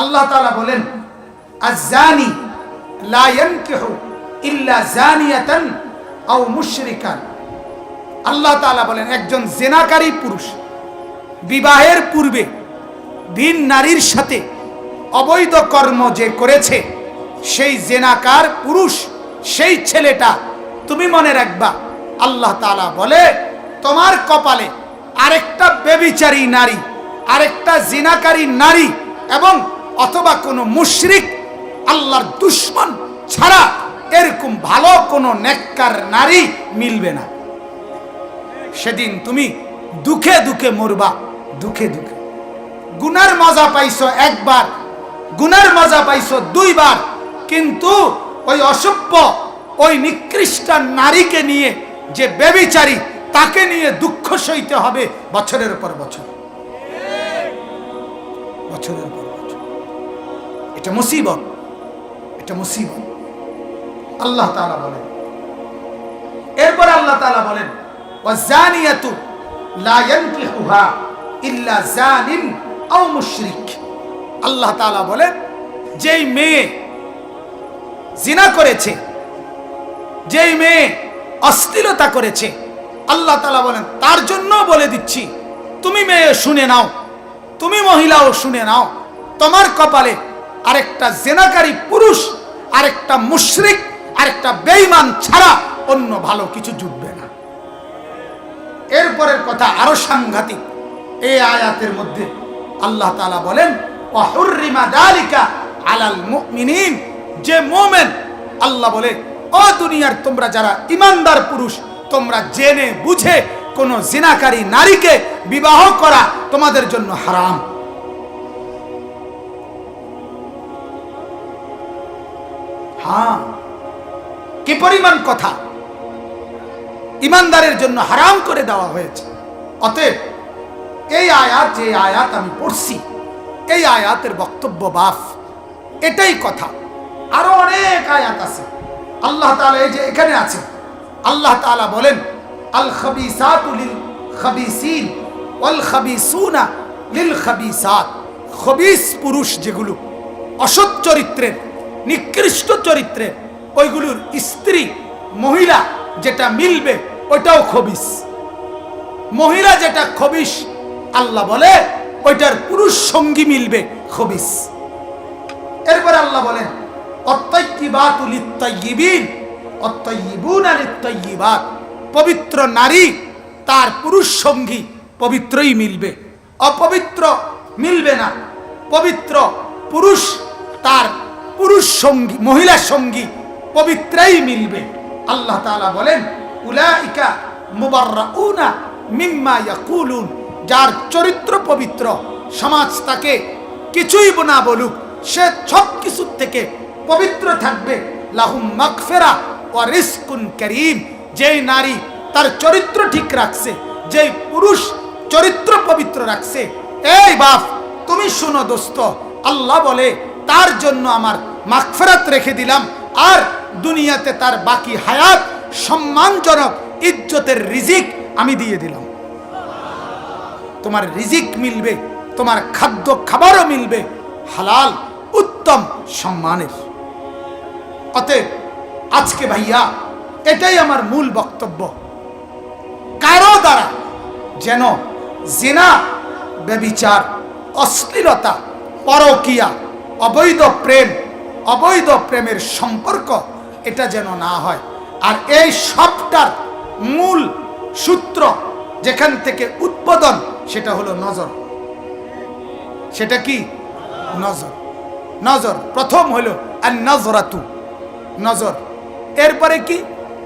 আল্লাহ তাআলা বলেন আজানি লা ইয়ানকিহু ইল্লা জানিয়াতান মুশরিকান। আল্লাহ তাআলা বলেন, একজন জেনাকারী পুরুষ বিবাহের পূর্বে ভিন নারীর সাথে অবৈধ কর্ম যে করেছে, সেই জেনাকার পুরুষ, সেই ছেলেটা, তুমি মনে রাখবা, আল্লাহ তাআলা বলে, তোমার কপালে আরেকটা বেবিচারী নারী, আরেকটা জিনাকারী নারী এবং অথবা কোনো মুশরিক আল্লাহর দুশ্মন ছাড়া এরকম ভালো কোনো নেককার নারী মিলবে না। সেদিন তুমি দুঃখে দুঃখে মরবা, দুঃখে দুঃখে। গুনার মজা পাইছো একবার, গুনার মজা পাইছো দুইবার, কিন্তু ওই অসভ্য, ওই নিকৃষ্ট নারীকে নিয়ে যে বেবিচারী তাকে নিয়ে দুঃখ সইতে হবে বছরের পর বছর। বছরের পর বছর। এটা মুসিবত এটা মুসিবত। আল্লাহ তাআলা বলেন। এরপর আল্লাহ তাআলা বলেন ওয়াজানিয়াতু লা ইয়ানকিহুহা ইল্লা জানিন আও মুশরিক। আল্লাহ তাআলা বলেন, যেই মেয়ে জিনা করেছে, যেই মেয়ে অশ্লীলতা করেছে, আল্লাহ তাআলা বলেন, তার জন্য বলে দিচ্ছি, তুমি মেয়ে শুনে নাও, তুমি মহিলাও শুনে নাও, তোমার কপালে আরেকটা জেনাকারী পুরুষ, আরেকটা মুশরিক, আরেকটা বেঈমান ছাড়া অন্য ভালো কিছু জুটবে না। এরপরের কথা আরও সাংঘাতিক। এই আয়াতের মধ্যে আল্লাহ তাআলা বলেন, ওয়াহুররিমা দালিকা আলাল মুমিনিন। যে মোমেন, আল্লাহ বলে, ও দুনিয়ার তোমরা যারা ইমানদার পুরুষ, তোমরা জেনে বুঝে কোন জিনাকারী নারীকে বিবাহ করা তোমাদের জন্য হারাম। হ্যাঁ কি পরিমাণ কথা? ইমানদারের জন্য হারাম করে দেওয়া হয়েছে। অতএব এই আয়াত, যে আয়াত আমি পড়ছি, এই আয়াতের বক্তব্য বাফ। এটাই কথা। আরও অনেক আয়াত আছে। আল্লাহ তাআলা এই যে এখানে আছে। আল্লাহ তাআলা বলেন আল খাবিসাতু লিল খাবিসিন ওয়াল খাবিসুনা লিল খাবিসাত খবিস পুরুষ যেগুলো, অসৎ চরিত্রের নিকৃষ্ট চরিত্রে ওইগুলোর স্ত্রী, মহিলা যেটা মিলবে, ওইটাও খবিস মহিলা যেটা খবিস আল্লাহ বলে, ওইটার পুরুষ সঙ্গী মিলবে খবিস এরপর আল্লাহ বলেন পবিত্র নারী, তার পুরুষ সঙ্গী পবিত্রই মিলবে। অপবিত্র মিলবে না, পবিত্র পুরুষ তার পুরুষ সঙ্গী, মহিলা সঙ্গী পবিত্রাই মিলবে। আল্লাহ তাআলা বলেন, উলাইকা মুবাররাউনা মিম্মা ইয়াকুলুন। যার চরিত্র পবিত্র, সমাজ তাকে কিছুই না বলুক, সে সব কিছুর থেকে পবিত্র থাকবে। লাহুম মাকফেরা ওয়া রিজকুন করিম। যেই নারী তার চরিত্র ঠিক রাখছে, যেই পুরুষ চরিত্র পবিত্র রাখছে, এই বাপ, তুমি শুনো দোস্ত, আল্লাহ বলে তার জন্য আমার মাগফিরাত রেখে দিলাম। আর দুনিয়াতে তার বাকি হায়াত, সম্মানজনক, ইজ্জতের রিজিক আমি দিয়ে দিলাম। তোমার রিজিক মিলবে, তোমার খাদ্য খাবারও মিলবে, হালাল, উত্তম সম্মানের। অতএব আজকে ভাইয়া, এটাই আমার মূল বক্তব্য। কারও দ্বারা যেন জেনা, ব্যবিচার, অশ্লীলতা, পরকিয়া অবৈধ প্রেম, অবৈধ প্রেমের সম্পর্ক, এটা যেন না হয়। আর এই সবটার মূল সূত্র যেখান থেকে উৎপাদন সেটা হলো নজর। সেটা কি? নজর। নজর। প্রথম হলো আর নজরাতু নজর। এরপরে কি?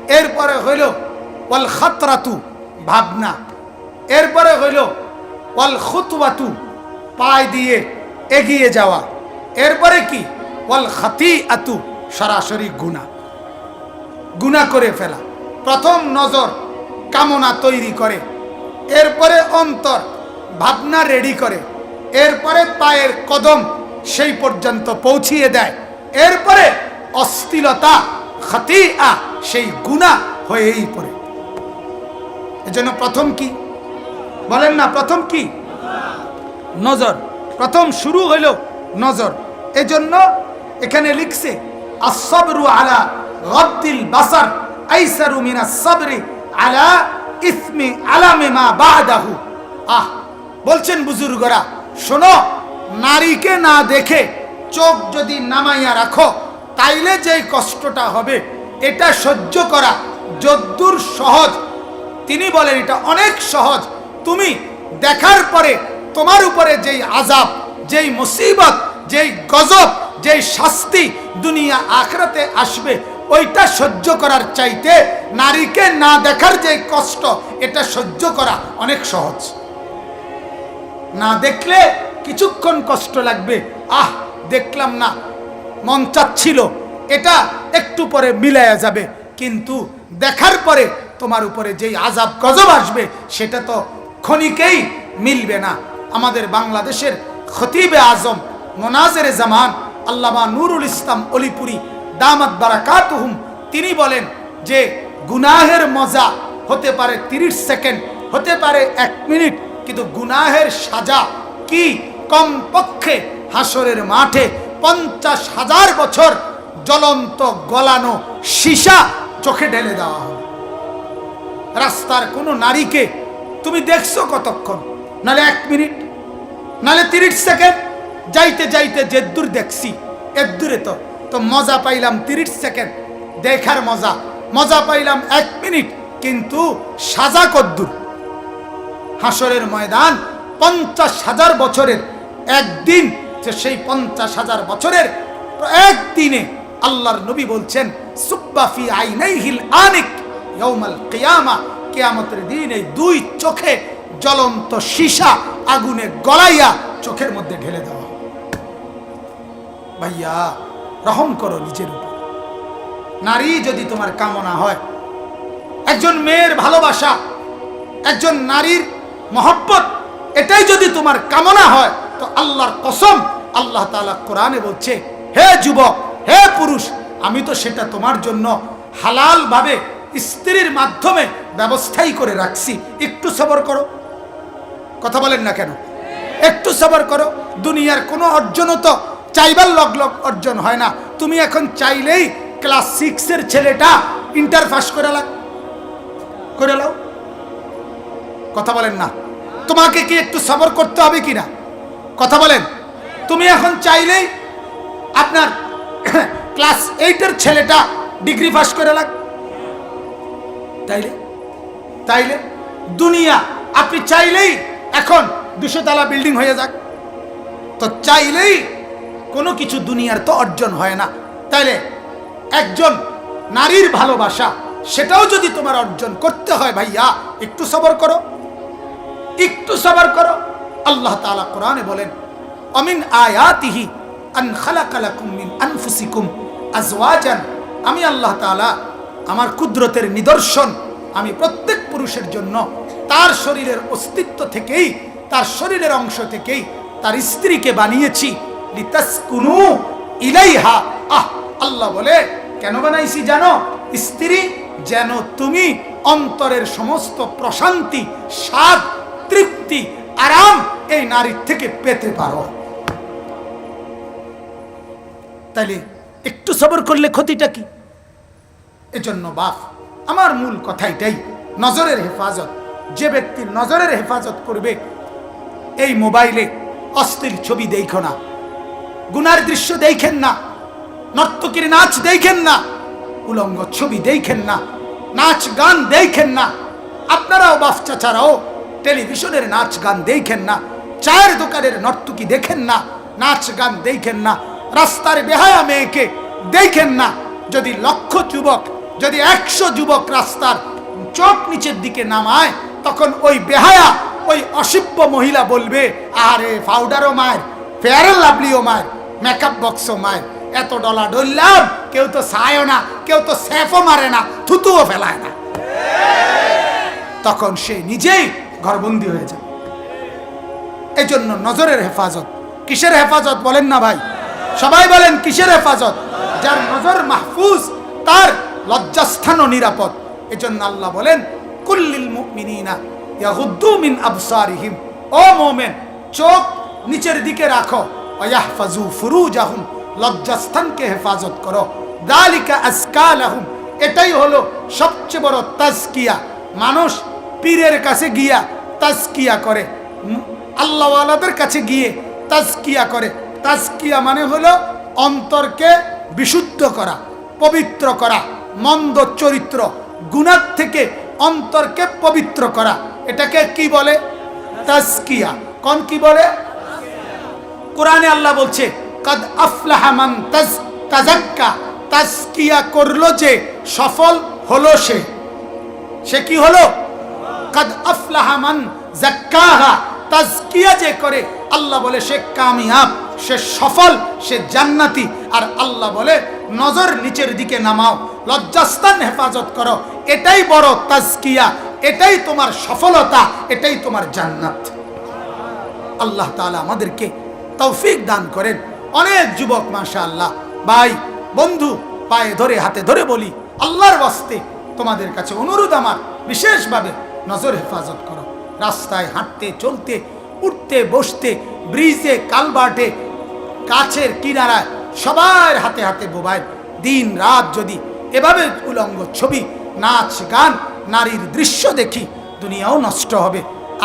এরপরে হইল ওয়াল খাতরাতু ভাবনা। এরপরে হইল ওয়াল খুতওয়াতু পায় দিয়ে এগিয়ে যাওয়া। এরপরে কি? ওয়াল খাতি আতু সরাসরি গুণা গুণা করে ফেলা। প্রথম নজর কামনা তৈরি করে। এরপরে অন্তর ভাবনা রেডি করে। এরপরে পায়ের কদম সেই পর্যন্ত পৌঁছিয়ে দেয়। এরপরে অস্থিলতা খাতি আ সেই গুণা হয়েই পড়ে। এজন্য প্রথম কি? বলেন না প্রথম কি? নজর। প্রথম শুরু হইল নজর। এজন্য এখানে লিখছে আসবরু আলা গদ্দিল বাসার, আইসারু মিনা সাবরি আলা ইসমি আলামে মা বাদাহু। আহ, বলছেন বুজুর্গরা, শোনো, নারীকে না দেখে চোখ যদি নামাইয়া রাখো, তাইলে যেই কষ্টটা হবে, এটা সহ্য করা যদ্দুর সহজ। তিনি বলেন, এটা অনেক সহজ। তুমি দেখার পরে তোমার উপরে যেই আজাব যেই মুসিবত যেই গজব, যেই শাস্তি দুনিয়া আখরাতে আসবে, ওইটা সহ্য করার চাইতে নারীকে না দেখার যে কষ্ট, এটা সহ্য করা অনেক সহজ। না দেখলে কিছুক্ষণ কষ্ট লাগবে। আহ, দেখলাম না, মন চাচ্ছিল, এটা একটু পরে মিলায়া যাবে। কিন্তু দেখার পরে তোমার উপরে যেই আজাব গজব আসবে, সেটা তো ক্ষণিকেই মিলবে না। আমাদের বাংলাদেশের খতিবে আজম মোনাজের জামান, আল্লামা নুরুল ইসলাম অলিপুরি, দামাত বারাকাতুহুম, তিনি বলেন যে গুনাহের মজা হতে পারে তিরিশ সেকেন্ড, হতে পারে এক মিনিট, কিন্তু গুনাহের সাজা কি? কমপক্ষে হাসরের মাঠে পঞ্চাশ হাজার বছর জ্বলন্ত গলানো সীসা চোখে ঢেলে দেওয়া হবে। রাস্তার কোনো নারীকে তুমি দেখছ কতক্ষণ? নালে এক মিনিট, নালে তিরিশ সেকেন্ড যাইতে যাইতে যেদ্দূর দেখছি এদ্দূরে তো তো মজা পাইলাম তিরিশ সেকেন্ড। দেখার মজা। মজা পাইলাম এক মিনিট, কিন্তু সাজা কদ্দুর। হাসরের ময়দান পঞ্চাশ হাজার বছরের। একদিন যে সেই পঞ্চাশ হাজার বছরের একদিনে আল্লাহর নবী বলছেন সুব্বাফি আইনাইহিল আনিক ইয়াউমাল কিয়ামা। কিয়ামতের দিন এই দুই চোখে জ্বলন্ত সীসা আগুনে গলাইয়া চোখের মধ্যে ঢেলে দেওয়া। ভাইয়া রহম করো নিজের উপর। নারী যদি তোমার কামনা হয়, একজন মেয়ের ভালোবাসা, একজন নারীর মহব্বত, এটাই যদি তোমার কামনা হয়, তো আল্লাহর কসম, আল্লাহ তাআলা কোরআনে বলছে, হে যুবক, হে পুরুষ, আমি তো সেটা তোমার জন্য হালালভাবে স্ত্রীর মাধ্যমে ব্যবস্থাই করে রাখছি। একটু সবর করো। কথা বলেন না কেন? একটু সবর করো। দুনিয়ার কোনো অর্জনও তো চাইবার লগ লগ অর্জন হয় না। তুমি এখন চাইলেই ক্লাস সিক্সের ছেলেটা ইন্টার পাস করে লাগ করে লাও কথা বলেন না। তোমাকে কি একটু সবর করতে হবে কি না কথা বলেন। তুমি এখন চাইলেই আপনার ক্লাস এইটের ছেলেটা ডিগ্রি পাস করে লাগ। তাইলে? তাইলে? দুনিয়া, আপনি চাইলেই এখন দুশো তালা বিল্ডিং হয়ে যাক। তো চাইলেই কোনো কিছু দুনিয়ার তো অর্জন হয় না। তাইলে একজন নারীর ভালোবাসা, সেটাও যদি তোমার অর্জন করতে হয় ভাইয়া, একটু সবর করো। একটু সবর করো। আল্লাহ তাআলা কোরআনে বলেন, অমিন আয়াতিহি আন আনফুসিকুম আজওয়াজান। আমি আল্লাহ তাআলা, আমার কুদরতের নিদর্শন আমি প্রত্যেক পুরুষের জন্য তার শরীরের অস্তিত্ব থেকেই, তার শরীরের অংশ থেকেই, তার স্ত্রীকে বানিয়েছি। লিতাসকুনু ইলাইহা। আহ, আল্লাহ বলে, কেন বানাইছি জানো? স্ত্রী, যেন তুমি অন্তরের সমস্ত প্রশান্তি, স্বাদ, তৃপ্তি, আরাম এই নারীর থেকে পেতে পারো। একটু সবর করলে ক্ষতিটা কি? এজন্য বাপ, আমার মূল কথা এটাই, নজরের হেফাজত। যে ব্যক্তি নজরের হেফাজত করবে, এই মোবাইলে অস্থির ছবি দেখো না। গুনার দৃশ্য দেখেন না, নর্তকীর নাচ দেখেন না, উলঙ্গ ছবি দেখেন না, নাচ গান দেখেন না, আপনারাও বাপ চাচারাও টেলিভিশনের নাচ গান দেখেন না, চায়ের দোকানের নর্তকী দেখেন না, নাচ গান দেখেন না, রাস্তার বেহায়া মেয়েকে দেখেন না, যদি লক্ষ যুবক, যদি একশো যুবক রাস্তার চোখ নিচের দিকে নামায়, তখন ওই বেহায়া, ওই অসিব্য মহিলা বলবে, আরে পাউডারও মায়ের, ফেয়ার লাভলিও মায়ের মেকআপ বক্সও মায়ের এত ডলা ডললাম কেউ তো চায়ও না, কেউ তো সেফও মারে না, থুতুও ফেলায় না। তখন সে নিজেই ঘরবন্দি হয়ে যায়। এই জন্য নজরের হেফাজত। কিসের হেফাজত বলেন না ভাই? সবাই বলেন কিসের হেফাজত? যার নজর মাহফুজ, তার লজ্জাস্থানও নিরাপদ। এজন্য আল্লাহ বলেন, কুল্লিল মুমিনিনা ইয়াগুদ্দু মিন আবসারিহিম। ও মোমেন, চোখ নিচের দিকে রাখো। ওয়াহফাজু ফুরুজাহুম লজ্জাস্থানকে হেফাজত করো। দালিকা আসকালাহুম। এটাই হলো সবচেয়ে বড় তাজকিয়া। মানুষ পীরের কাছে গিয়া তাজকিয়া করে। আল্লাহওয়ালাদের কাছে গিয়ে তাজকিয়া করে। তাজকিয়া মানে হলো অন্তরকে বিশুদ্ধ করা, পবিত্র করা, মন্দ চরিত্র গুণার থেকে অন্তরকে পবিত্র করা। এটাকে কি বলে? তাজকিয়া। কোন কি বলে? কোরআনে আল্লাহ বলছে, কাদ আফলাহা মান তাজ, তাজাক্কা তাজকিয়া করল যে সফল হলো সে। সে কি হলো? কাদ আফলাহা মান জাক্কাহা তাজকিয়া যে করে, আল্লাহ বলে সে কামিয়াব, সে সফল, সে জান্নাতি। আর আল্লাহ বলে, নজর নিচের দিকে নামাও, লজ্জাস্থান হেফাজত করো, এটাই বড় তাজকিয়া, এটাই তোমার সফলতা, এটাই তোমার জান্নাত। আল্লাহ তাআলা আমাদেরকে তৌফিক দান করেন। অনেক যুবক মাশা আল্লাহ ভাই, বন্ধু, পায়ে ধরে, হাতে ধরে বলি, আল্লাহর বাস্তে তোমাদের কাছে অনুরোধ আমার, বিশেষভাবে নজর হেফাজত করো। রাস্তায় হাঁটতে, চলতে, উঠতে, বসতে, ব্রিজে কালবার্টে কাছের কিনারায় সবার হাতে হাতে মোবাইল। দিন রাত যদি এভাবে উলঙ্গ ছবি, নাচ, গান, নারীর দৃশ্য দেখি, দুনিয়াও নষ্ট হবে,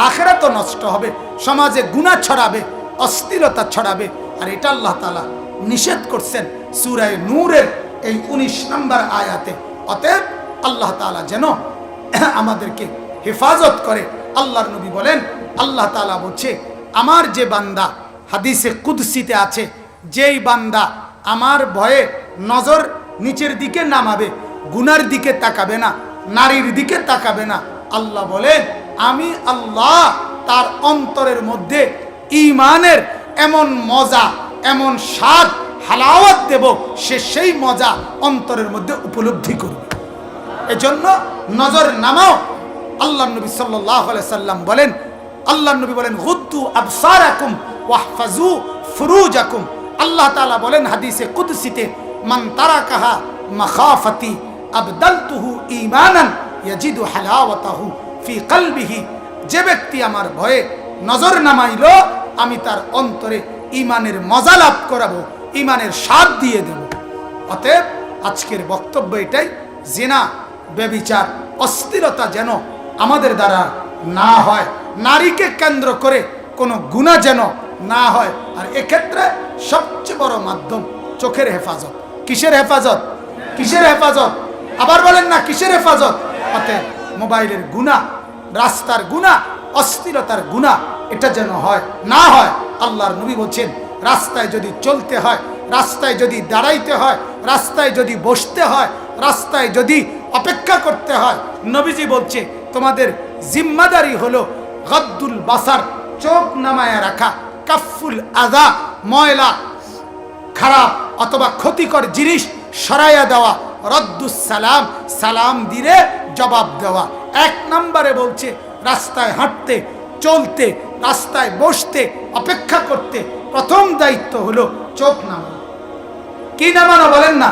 আখেরাতও নষ্ট হবে, সমাজে গুণা ছড়াবে অস্থিরতা ছড়াবে। আর এটা আল্লাহ তালা নিষেধ করছেন সুরায় নূরের এই উনিশ নম্বর আয়াতে। অতএব আল্লাহ তালা যেন আমাদেরকে হেফাজত করে। আল্লাহর নবী বলেন, আল্লাহ তালা বলছে, আমার যে বান্দা হাদিসে কুদসিতে আছে, যেই বান্দা আমার ভয়ে নজর নিচের দিকে নামাবে, গুনার দিকে তাকাবে না, নারীর দিকে তাকাবে না। আল্লাহ বলেন, আমি আল্লাহ তার অন্তরের মধ্যে ইমানের এমন মজা, এমন স্বাদ হালাওয়াত দেব, সে সেই মজা অন্তরের মধ্যে উপলব্ধি করবে। এজন্য নজর নামাও। আল্লাহ নবী সাল্লাহ সাল্লাম বলেন, আল্লাহ নবী বলেন হুদ্দু আবসারাকুম ওয়াহফাজু ফুরুজাকুম। আল্লাহ তালা বলেন হাদিসে কুদসিতে, মান তারাকাহা মাখাফাতি আবদালতুহু ঈমানান ইয়াজিদু হালাওয়াতাহু ফি কলবিহি। যে ব্যক্তি আমার ভয়ে নজর নামাইল আমি তার অন্তরে ইমানের মজা লাভ করাবো, ইমানের স্বাদ দিয়ে দেব। অতএব আজকের বক্তব্য এটাই, জেনা বেবিচার অস্থিরতা যেন আমাদের দ্বারা না হয়, নারীকে কেন্দ্র করে কোনো গুণা যেন না হয়। আর এক্ষেত্রে সবচেয়ে বড় মাধ্যম চোখের হেফাজত। কিসের হেফাজত? কিসের হেফাজত? আবার বলেন না, কিসের হেফাজত? অতএব মোবাইলের গুণা, রাস্তার গুণা, অস্থিরতার গুণা এটা যেন হয়, না হয়, আল্লাহর নবী বলছেন, রাস্তায় যদি চলতে হয়, রাস্তায় যদি দাঁড়াইতে হয়, রাস্তায় যদি বসতে হয়, রাস্তায় যদি অপেক্ষা করতে হয়, নবীজি বলছে, তোমাদের জিম্মাদারি হলো গদ্দুল বাসার চোখ নামায়া রাখা কাফুল আদা ময়লা, খারাপ অথবা ক্ষতিকর জিনিস সরাইয়া দেওয়া, রদ্দুস সালাম সালাম দিলে জবাব দেওয়া। এক নম্বরে বলছে, রাস্তায় হাঁটতে, চলতে রাস্তায় বসতে, অপেক্ষা করতে প্রথম দায়িত্ব হলো চোখ নামানো। কি নামানো বলেন না?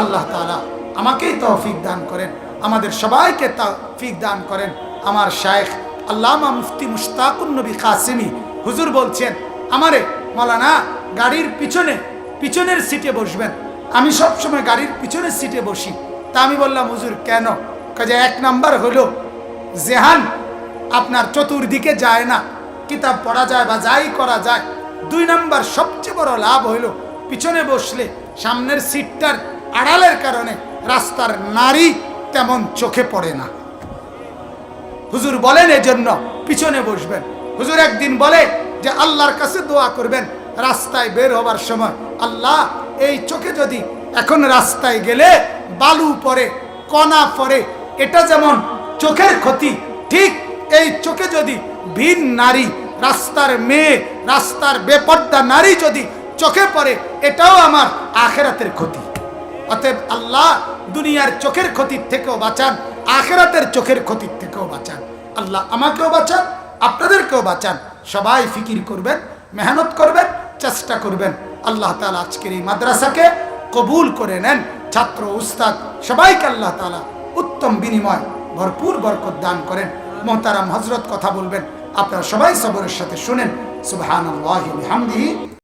আল্লাহ তাআলা আমাকেই তৌফিক দান করেন, আমাদের সবাইকে তৌফিক দান করেন। আমার শায়েখ আল্লামা মুফতি মুশতাকুন নবী কাসিমি হুজুর বলছেন, আমারে মৌলানা গাড়ির পিছনে, পিছনের সিটে বসবেন। আমি সব সময় গাড়ির পিছনের সিটে বসি। তা আমি বললাম, হুজুর, কেন? কাজে এক নাম্বার হলো, জেহান আপনার চতুর্দিকে যায় না কিতাব পড়া যায় বা যাই করা যায়, দুই নাম্বার সবচেয়ে বড় লাভ হইল, পিছনে বসলে সামনের সিটটার আড়ালের কারণে রাস্তার নারী তেমন চোখে পড়ে না। হুজুর বলেন এজন্য পিছনে বসবেন। হুজুর একদিন বলে যে, আল্লাহর কাছে দোয়া করবেন, রাস্তায় বের হবার সময়। আল্লাহ, এই চোখে যদি এখন রাস্তায় গেলে বালু পরে, কণা পরে, এটা যেমন চোখের ক্ষতি, ঠিক এই চোখে যদি ভিন নারী, রাস্তার মেয়ে, রাস্তার বেপর্দা নারী যদি চোখে পড়ে, এটাও আমার আখেরাতের ক্ষতি। অতএব আল্লাহ দুনিয়ার চোখের ক্ষতির থেকেও বাঁচান, আখেরাতের চোখের ক্ষতির থেকেও বাঁচান। আল্লাহ আমাকেও বাঁচান, আপনাদেরকেও বাঁচান। সবাই ফিকির করবেন, মেহনত করবেন, চেষ্টা করবেন। আল্লাহ তালা আজকের এই মাদ্রাসাকে কবুল করে নেন। ছাত্র, উস্তাদ, সবাইকে আল্লাহ তালা উত্তম বিনিময়, ভরপুর বরকত দান করেন। মোহতারাম হজরত কথা বলবেন। আপনারা সবাই সবরের সাথে শুনেন। সুবহান আল্লাহ হামদিহি